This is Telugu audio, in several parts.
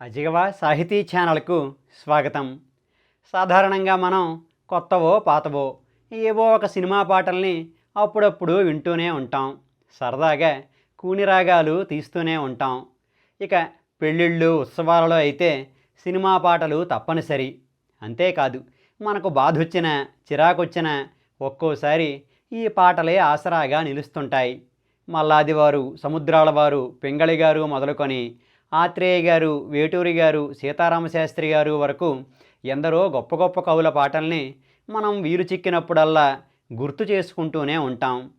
అజిగవ సాహితీ ఛానల్కు స్వాగతం. సాధారణంగా మనం కొత్తవో పాతవో ఏవో ఒక సినిమా పాటల్ని అప్పుడప్పుడు వింటూనే ఉంటాం. సరదాగా కూని రాగాలు తీస్తూనే ఉంటాం. ఇక పెళ్ళిళ్ళు ఉత్సవాలలో అయితే సినిమా పాటలు తప్పనిసరి. అంతేకాదు మనకు బాధొచ్చిన చిరాకొచ్చిన ఒక్కోసారి ఈ పాటలే ఆసరాగా నిలుస్తుంటాయి. మల్లాదివారు సముద్రాల వారు పింగళి గారు మొదలుకొని ఆత్రేయ గారు వేటూరి గారు సీతారామశాస్త్రి గారు వరకు ఎందరో గొప్ప గొప్ప కవుల పాటల్ని మనం వీలు చిక్కినప్పుడల్లా గుర్తు చేసుకుంటూనే ఉంటాం.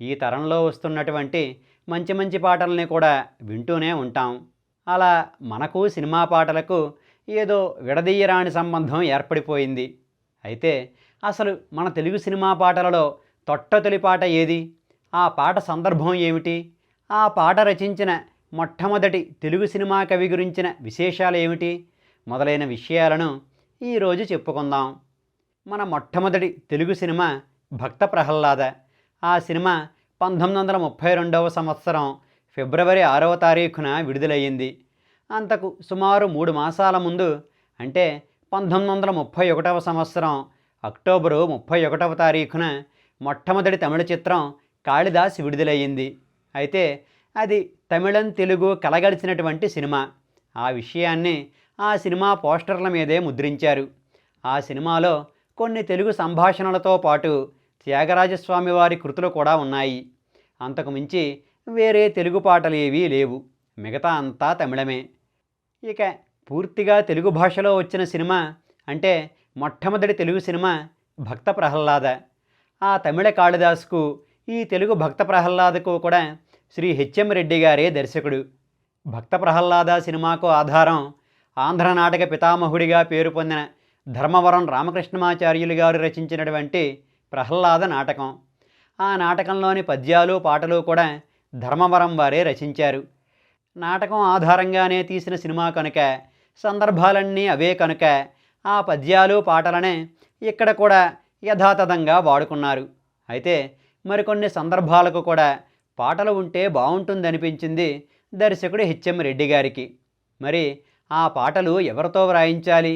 ఈ తరంలో వస్తున్నటువంటి మంచి మంచి పాటల్ని కూడా వింటూనే ఉంటాం. అలా మనకు సినిమా పాటలకు ఏదో విడదీయరాని సంబంధం ఏర్పడిపోయింది. అయితే అసలు మన తెలుగు సినిమా పాటలలో తొట్టతొలి పాట ఏది? ఆ పాట సందర్భం ఏమిటి? ఆ పాట రచించిన మొట్టమొదటి తెలుగు సినిమా కవి గురించిన విశేషాలు ఏమిటి? మొదలైన విషయాలను ఈరోజు చెప్పుకుందాం. మన మొట్టమొదటి తెలుగు సినిమా భక్త ప్రహ్లాద. ఆ సినిమా పంతొమ్మిది వందల ముప్పై రెండవ సంవత్సరం ఫిబ్రవరి ఆరవ తారీఖున విడుదలయ్యింది. అంతకు సుమారు మూడు మాసాల ముందు అంటే పంతొమ్మిది వందల ముప్పై ఒకటవ సంవత్సరం అక్టోబరు ముప్పై ఒకటవ తారీఖున మొట్టమొదటి తమిళ చిత్రం కాళిదాస్ విడుదలయ్యింది. అయితే అది తమిళం తెలుగు కలగలిసినటువంటి సినిమా. ఆ విషయాన్ని ఆ సినిమా పోస్టర్ల మీదే ముద్రించారు. ఆ సినిమాలో కొన్ని తెలుగు సంభాషణలతో పాటు త్యాగరాజస్వామి వారి కృతులు కూడా ఉన్నాయి. అంతకుమించి వేరే తెలుగు పాటలు ఏవీ లేవు. మిగతా అంతా తమిళమే. ఇక పూర్తిగా తెలుగు భాషలో వచ్చిన సినిమా అంటే మొట్టమొదటి తెలుగు సినిమా భక్త ప్రహ్లాద. ఆ తమిళ కాళిదాస్కు ఈ తెలుగు భక్త ప్రహ్లాదకు కూడా శ్రీ హెచ్ఎం రెడ్డి గారే దర్శకుడు. భక్త ప్రహ్లాద సినిమాకు ఆధారం ఆంధ్ర నాటక పితామహుడిగా పేరు పొందిన ధర్మవరం రామకృష్ణమాచార్యులు గారు రచించినటువంటి ప్రహ్లాద నాటకం. ఆ నాటకంలోని పద్యాలు పాటలు కూడా ధర్మవరం వారే రచించారు. నాటకం ఆధారంగానే తీసిన సినిమా కనుక సందర్భాలన్నీ అవే కనుక ఆ పద్యాలు పాటలనే ఇక్కడ కూడా యథాతథంగా వాడుకున్నారు. అయితే మరికొన్ని సందర్భాలకు కూడా పాటలు ఉంటే బాగుంటుందనిపించింది దర్శకుడు హెచ్ఎం రెడ్డి గారికి. మరి ఆ పాటలు ఎవరితో వ్రాయించాలి?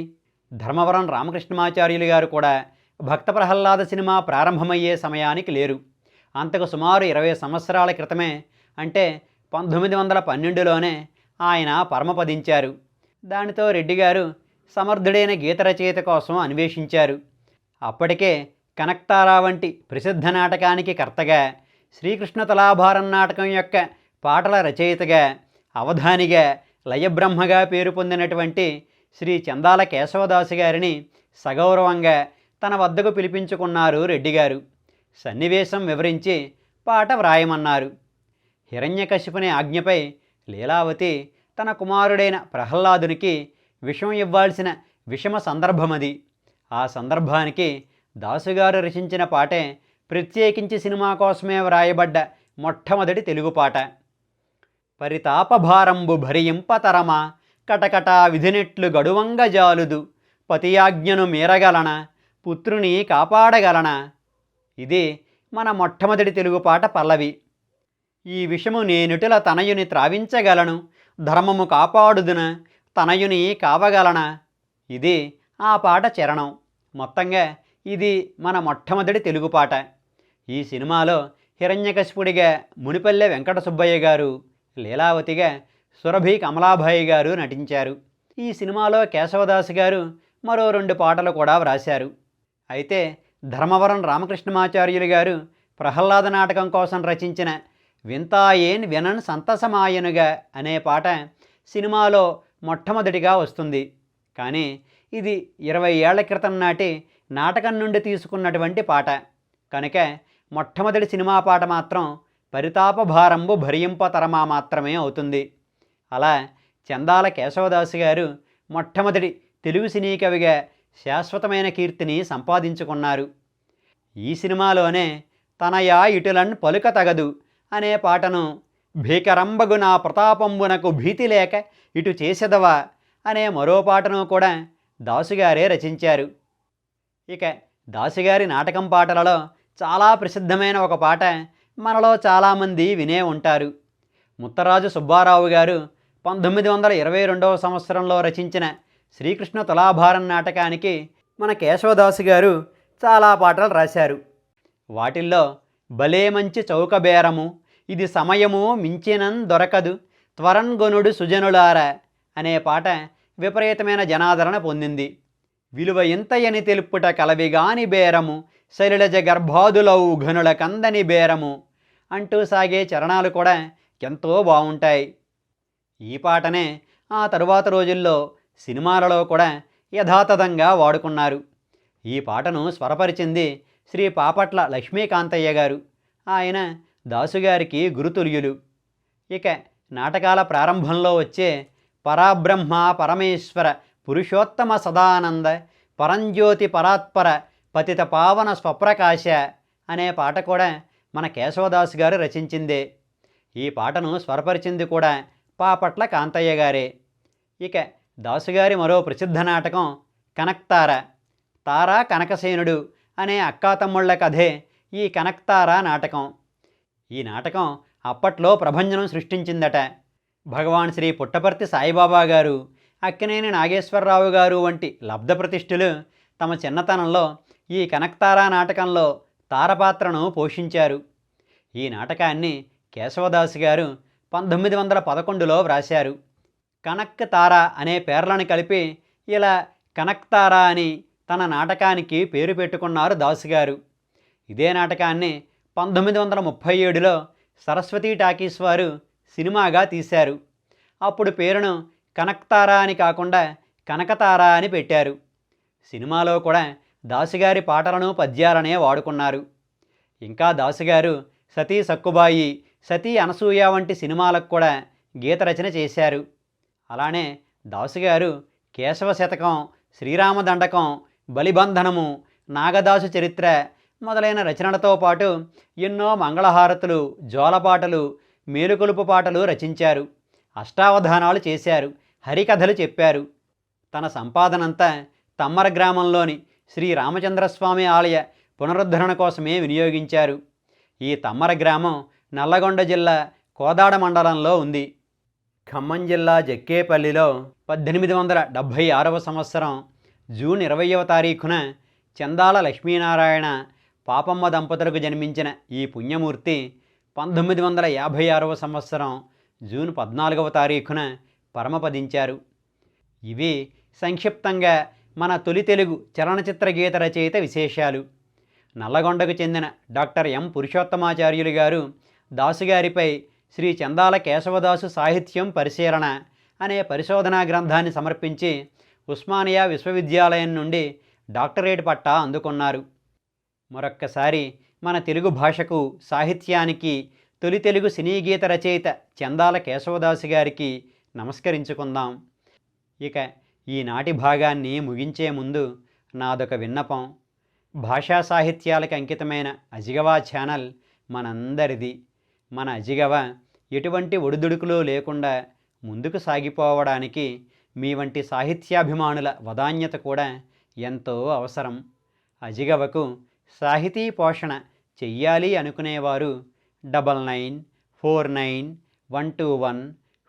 ధర్మవరం రామకృష్ణమాచార్యులు గారు కూడా భక్త ప్రహ్లాద సినిమా ప్రారంభమయ్యే సమయానికి లేరు. అంతకు సుమారు ఇరవై సంవత్సరాల క్రితమే అంటే పంతొమ్మిది వందల పన్నెండులోనే ఆయన పరమపదించారు. దానితో రెడ్డి గారు సమర్థుడైన గీత రచయిత కోసం అన్వేషించారు. అప్పటికే కనక్తారా వంటి ప్రసిద్ధ నాటకానికి కర్తగా శ్రీకృష్ణ తలాభారం నాటకం యొక్క పాటల రచయితగా అవధానిగా లయబ్రహ్మగా పేరు పొందినటువంటి శ్రీ చందాల కేశవదాసు గారిని సగౌరవంగా తన వద్దకు పిలిపించుకున్నారు రెడ్డి గారు. సన్నివేశం వివరించి పాట వ్రాయమన్నారు. హిరణ్యకశిపుని ఆజ్ఞపై లీలావతి తన కుమారుడైన ప్రహ్లాదునికి విషం ఇవ్వాల్సిన విషమ సందర్భమది. ఆ సందర్భానికి దాసుగారు రచించిన పాటే ప్రత్యేకించి సినిమా కోసమే వ్రాయబడ్డ మొట్టమొదటి తెలుగు పాట. పరితాపభారంబు భరియింపతరమా కటకటా విధినెట్లు గడువంగ జాలుదు పతియాజ్ఞను మీరగలన పుత్రుని కాపాడగలన. ఇది మన మొట్టమొదటి తెలుగు పాట పల్లవి. ఈ విషము నేనుటిల తనయుని త్రావించగలను ధర్మము కాపాడుదున తనయుని కావగలన. ఇది ఆ పాట చరణం. మొత్తంగా ఇది మన మొట్టమొదటి తెలుగు పాట. ఈ సినిమాలో హిరణ్యకశిపుడిగా మునిపల్లె వెంకట సుబ్బయ్య గారు లీలావతిగా సురభి కమలాభాయి గారు నటించారు. ఈ సినిమాలో కేశవదాస్ గారు మరో రెండు పాటలు కూడా వ్రాశారు. అయితే ధర్మవరం రామకృష్ణమాచార్యులు గారు ప్రహ్లాద నాటకం కోసం రచించిన వింతాయేన్ వినన్ సంతసమాయనుగా అనే పాట సినిమాలో మొట్టమొదటిగా వస్తుంది. కానీ ఇది ఇరవై ఏళ్ళ క్రితం నాటి నాటకం నుండి తీసుకున్నటువంటి పాట. కనుక మొట్టమొదటి సినిమా పాట మాత్రం పరితాపభారంబు భరింపతరమా మాత్రమే అవుతుంది. అలా చందాల కేశవదాసు గారు మొట్టమొదటి తెలుగు సినీ కవిగా శాశ్వతమైన కీర్తిని సంపాదించుకున్నారు. ఈ సినిమాలోనే తనయా ఇటులన్ పలుక తగదు అనే పాటను భీకరంబగు నా ప్రతాపంబునకు భీతి లేక ఇటు చేసెదవా అనే మరో పాటను కూడా దాసుగారే రచించారు. ఇక దాసిగారి నాటకం పాటలలో చాలా ప్రసిద్ధమైన ఒక పాట మనలో చాలామంది వినే ఉంటారు. ముత్తరాజు సుబ్బారావు గారు పంతొమ్మిది వందల ఇరవై రెండవ సంవత్సరంలో రచించిన శ్రీకృష్ణ తులాభారం నాటకానికి మన కేశవదాసు గారు చాలా పాటలు రాశారు. వాటిల్లో భలే మంచి చౌకబేరము ఇది సమయము మించినం దొరకదు త్వరన్గొనుడు సుజనులార అనే పాట విపరీతమైన జనాదరణ పొందింది. విలువ ఇంతయని తెలుపుట కలవిగాని బేరము శైలజ గర్భాదులవు ఘనుల కందని బేరము అంటూ సాగే చరణాలు కూడా ఎంతో బాగుంటాయి ఈ పాటనే ఆ తరువాత రోజుల్లో సినిమాలలో కూడా యథాతథంగా వాడుకున్నారు. ఈ పాటను స్వరపరిచింది శ్రీ పాపట్ల లక్ష్మీకాంతయ్య గారు. ఆయన దాసుగారికి గురుతుల్యులు. ఇక నాటకాల ప్రారంభంలో వచ్చే పరాబ్రహ్మ పరమేశ్వర పురుషోత్తమ సదానంద పరంజ్యోతి పరాత్పర పతిత పావన స్వప్రకాశ అనే పాట కూడా మన కేశవదాస్ గారు రచించింది. ఈ పాటను స్వరపరిచింది కూడా పాపట్ల కాంతయ్య గారే. ఇక దాసుగారి మరో ప్రసిద్ధ నాటకం కనక్తార తారా కనకసేనుడు అనే అక్కాతమ్ముళ్ళ కథే ఈ కనక్తార నాటకం. ఈ నాటకం అప్పట్లో ప్రభంజనం సృష్టించిందట. భగవాన్ శ్రీ పుట్టపర్తి సాయిబాబా గారు అక్కినేని నాగేశ్వరరావు గారు వంటి లబ్ధ ప్రతిష్ఠులు తమ చిన్నతనంలో ఈ కనక్తారా నాటకంలో తారపాత్రను పోషించారు. ఈ నాటకాన్ని కేశవదాసు గారు పంతొమ్మిది వందల పదకొండులో వ్రాశారు. కనక్ తార అనే పేర్లను కలిపి ఇలా కనక్ తార అని తన నాటకానికి పేరు పెట్టుకున్నారు దాసు గారు. ఇదే నాటకాన్ని పంతొమ్మిది వందల ముప్పై ఏడులో సరస్వతి టాకీస్ వారు సినిమాగా తీశారు. అప్పుడు పేరును కనక్తారా అని కాకుండా కనకతారా అని పెట్టారు. సినిమాలో కూడా దాసుగారి పాటలను పద్యాలనే వాడుకున్నారు. ఇంకా దాసుగారు సతీ సక్కుబాయి సతీ అనసూయ వంటి సినిమాలకు కూడా గీత రచన చేశారు. అలానే దాసుగారు కేశవ శతకం శ్రీరామ దండకం బలిబంధనము నాగదాసు చరిత్ర మొదలైన రచనలతో పాటు ఎన్నో మంగళహారతులు జోలపాటలు మేలుకొలుపు పాటలు రచించారు. అష్టావధానాలు చేశారు. హరికథలు చెప్పారు. తన సంపాదనంతా తమ్మర గ్రామంలోని శ్రీ రామచంద్రస్వామి ఆలయ పునరుద్ధరణ కోసమే వినియోగించారు. ఈ తమ్మర గ్రామం నల్లగొండ జిల్లా కోదాడ మండలంలో ఉంది. ఖమ్మం జిల్లా జక్కేపల్లిలో పద్దెనిమిది వందల డెబ్భై ఆరవ సంవత్సరం జూన్ ఇరవయవ తారీఖున చందాల లక్ష్మీనారాయణ పాపమ్మ దంపతులకు జన్మించిన ఈ పుణ్యమూర్తి పంతొమ్మిది వందల యాభై ఆరవ సంవత్సరం జూన్ పద్నాలుగవ తారీఖున పరమపదించారు. ఇవి సంక్షిప్తంగా మన తొలి తెలుగు చలనచిత్ర గీత రచయిత విశేషాలు. నల్లగొండకు చెందిన డాక్టర్ ఎం. పురుషోత్తమాచార్యులు గారు దాసుగారిపై శ్రీ చందాల కేశవదాసు సాహిత్యం పరిశీలన అనే పరిశోధనా గ్రంథాన్ని సమర్పించి ఉస్మానియా విశ్వవిద్యాలయం నుండి డాక్టరేట్ పట్టా అందుకున్నారు. మరొక్కసారి మన తెలుగు భాషకు సాహిత్యానికి తొలి తెలుగు సినీ గీత రచయిత చందాల కేశవదాసు గారికి నమస్కరించుకుందాం. ఇక ఈనాటి భాగాన్ని ముగించే ముందు నాదొక విన్నపం. భాషా సాహిత్యాలకు అంకితమైన అజిగవా ఛానల్ మనందరిది. మన అజిగవ ఎటువంటి ఒడిదుడుకులు లేకుండా ముందుకు సాగిపోవడానికి మీ వంటి సాహిత్యాభిమానుల వదాన్యత కూడా ఎంతో అవసరం. అజిగవకు సాహితీ పోషణ చెయ్యాలి అనుకునేవారు double nine four nine one two one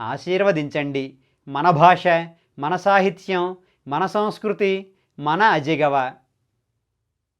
ఆశీర్వదించండి. మన భాష మన సాహిత్యం మన సంస్కృతి మన అజిగవ.